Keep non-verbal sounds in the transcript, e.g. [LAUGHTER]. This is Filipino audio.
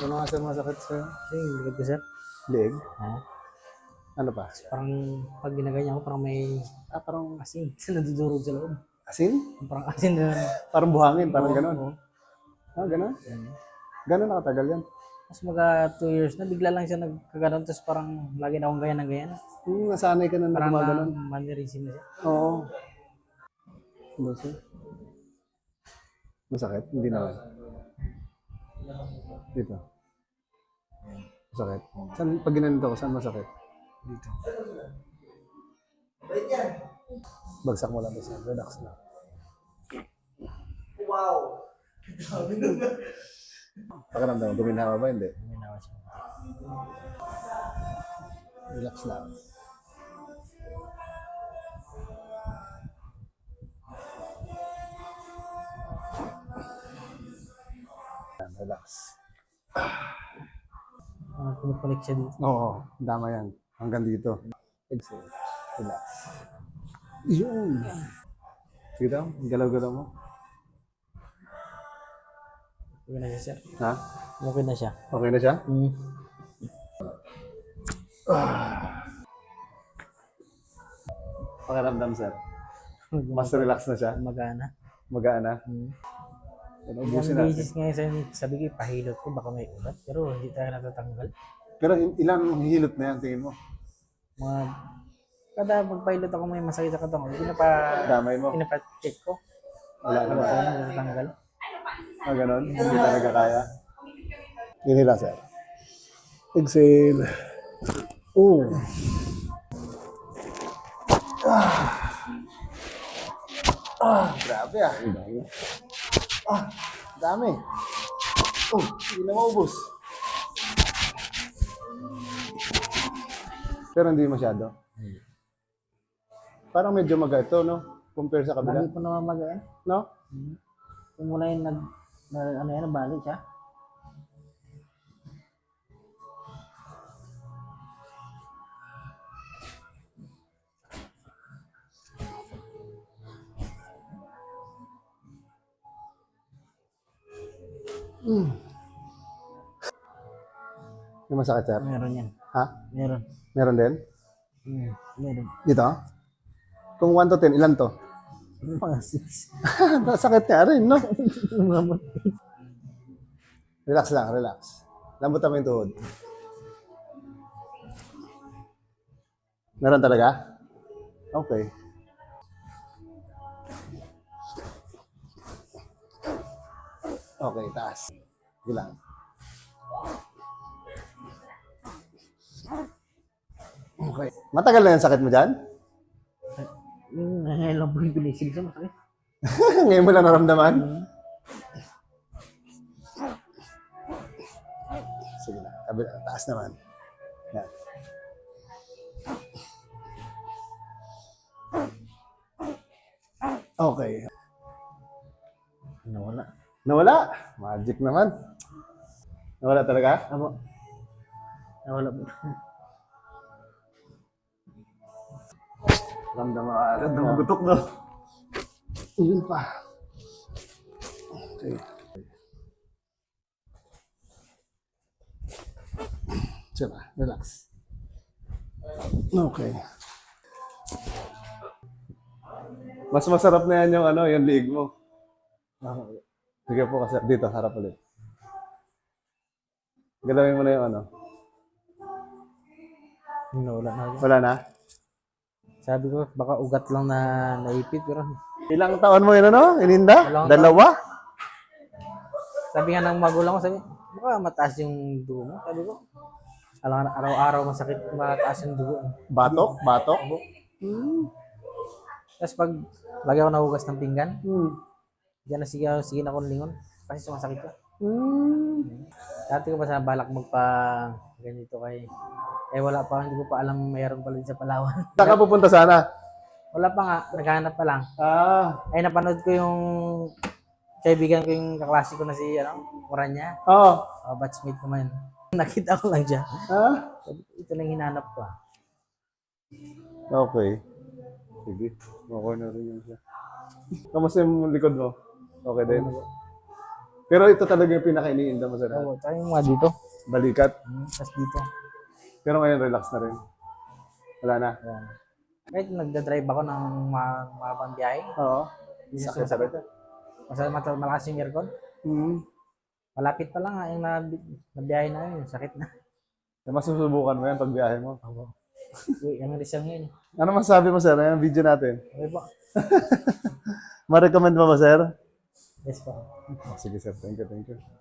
Ano nga sir masakit sa'yo? Kasi yung likod ko, sir. Leg? Ha? Ano pa? Parang pag ginaganyan ko, parang may Ah, parang asin [LAUGHS] na nadudurog sa loob. asin? Parang asin na. Parang buhangin, parang Oo, gano'n. oo. Ah, gano'n? Yan. Gano'n nakatagal yan? Tapos mga 2 years na, bigla lang siya nagkaganon. Tapos parang lagi na akong ganyan na ganyan. Hmm, nasanay ka na na Parang gumaganon. na mannerism na siya. Oo. Ano sir? Masakit? Hindi naman. Dito. Masakit. Saan, pag ginanito ko, saan masakit? Dito. Bagsak mo lang basta. Relax lang. Wow! Pakiramdam mo, guminawa ba? Hindi. Ginawa siya. Relax lang. Relax. Kumukulik siya dito. Oo, dama yan. Hanggang dito. Exhale. Relax. Yun. Sige daw, galaw-galaw mo. Okay na siya, sir. Ha? Okay na siya. Okay na siya? Hmm. Pakiramdam, sir. Mas relax na siya. Magana. Magaan na. Ano, Ilang ubusin natin. beses ngayon sa sabi ko, pahilot ko, baka may ulat. Pero hindi tayo natatanggal. Pero il- ilang hilot na yan, tingin mo? Mga, kada magpahilot ako may masakit sa katawan, pinapa, Damay mo? pinapa-check ko. Wala Ano naman. tayo natatanggal. Ah, ganun? Hindi talaga kaya? Inhila, sir. Exhale. Oh. Ah. Ah, grabe ah. Ah, dami. Oh, hindi na maubos. Pero hindi masyado. Parang medyo maga ito, no? Compare sa kabila. Lagi po namamagaan. No? Kung mula yung nag, na, ano yan, nabali siya. May masakit, sir? Meron yan. Ha? Meron. Meron din? Hmm. Meron. Dito? Kung 1 to 10, ilan to? Mga six. [LAUGHS] Sakit niya rin, no? [LAUGHS] relax lang, relax. Lambot mo yung tuhod. Meron talaga? Okay. Okay, taas. Sige lang. Okay. Matagal na yung sakit mo dyan? Yung ngayon lang po yung binisig sa masakit. [LAUGHS] Ngayon mo lang naramdaman? Sige na. Kabila, taas naman. Yan. Okay. Nawala. Nawala. Magic naman. Nawala talaga? Abo. Nawala po. Ramdam mo agad na magutok no? Yun pa. Okay. Diba, relax. Okay. Mas masarap na yan yung ano, yung liig mo. Sige po kasi dito, harap ulit. Galawin mo na yung ano. Nawala na. Wala na? Sabi ko, baka ugat lang na naipit. Pero Ilang taon mo yun ano? Ininda? Dalawang Dalawa? sabi nga ng magulang ko, sabi, baka mataas yung dugo mo. Sabi ko, alam araw-araw masakit, mataas yung dugo. mo. Batok? Batok? Abo. Tapos pag lagi ako nahugas ng pinggan, Hmm. Diyan na sige, sige na akong lingon. Kasi sumasakit ka. Hmm. Dati ko pa sa balak magpa ganito kay eh wala pa, hindi ko pa alam mayroon pala din sa Palawan. [LAUGHS] Saan ka pupunta sana? wala pa nga, naghahanap pa lang. Ah. Ay napanood ko yung kaibigan ko yung kaklase ko na si ano, Moranya. Oo. Uh, batchmate ko man. [LAUGHS] Nakita ko lang siya. Ah? Ito lang hinanap ko. ah. Okay. Sige. Okay na rin yun siya. Kamusta yung likod mo? Okay din? Pero ito talaga yung pinaka-iniinda mo sa lahat. Oo, tayo yung mga dito. Balikat. Hmm, Tapos dito. Pero ngayon, relax na rin. Wala na. Ayan. Kahit nagdadrive ako ng ma- mahabang biyahe, Oo. Sakit, sa sakit. Basta mat- malakas yung aircon. Hmm. Malapit pa lang nga yung nabi- nabiyahe na yun. Sakit na. Eh, Masusubukan mo yan pag biyahe mo. Oo. Uy, ang Rizal ngayon. Ano masabi mo, sir? Yung video natin. Okay po. [LAUGHS] Ma-recommend mo ba, sir? Yes po. Sige, sir. Thank you, thank you.